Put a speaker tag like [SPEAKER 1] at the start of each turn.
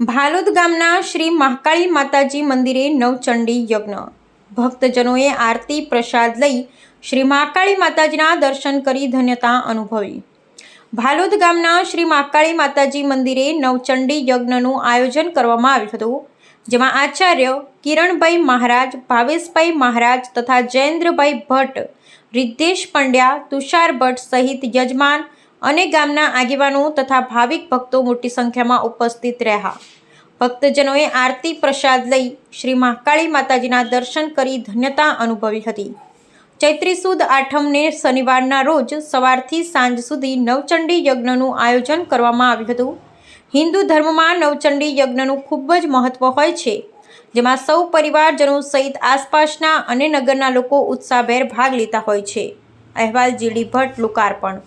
[SPEAKER 1] ભાલોદ ગામના શ્રી મહાકાળી માતાજી મંદિરે નવચંડી યજ્ઞ. ભક્તજનોએ આરતી પ્રસાદ લઈ શ્રી મહાકાળી માતાજીના દર્શન કરી ધન્યતા અનુભવી. ભાલોદ ગામના શ્રી મહાકાળી માતાજી મંદિરે નવચંડી યજ્ઞનું આયોજન કરવામાં આવ્યું હતું, જેમાં આચાર્ય કિરણભાઈ મહારાજ, ભાવેશભાઈ મહારાજ તથા જયેન્દ્રભાઈ ભટ્ટ, રિદ્ધેશ પંડ્યા, તુષાર ભટ્ટ સહિત યજમાન અને ગામના આગેવાનો તથા ભાવિક ભક્તો મોટી સંખ્યામાં ઉપસ્થિત રહ્યા. ભક્તજનોએ આરતી પ્રસાદ લઈ શ્રી મહાકાળી માતાજીના દર્શન કરી ધન્યતા અનુભવી હતી. ચૈત્રી સુદ આઠમને શનિવારના રોજ સવારથી સાંજ સુધી નવચંડી યજ્ઞનું આયોજન કરવામાં આવ્યું હતું. હિન્દુ ધર્મમાં નવચંડી યજ્ઞનું ખૂબ જ મહત્વ હોય છે, જેમાં સૌ પરિવારજનો સહિત આસપાસના અને નગરના લોકો ઉત્સાહભેર ભાગ લેતા હોય છે. અહેવાલ જીડી ભટ્ટ, લોકાર્પણ.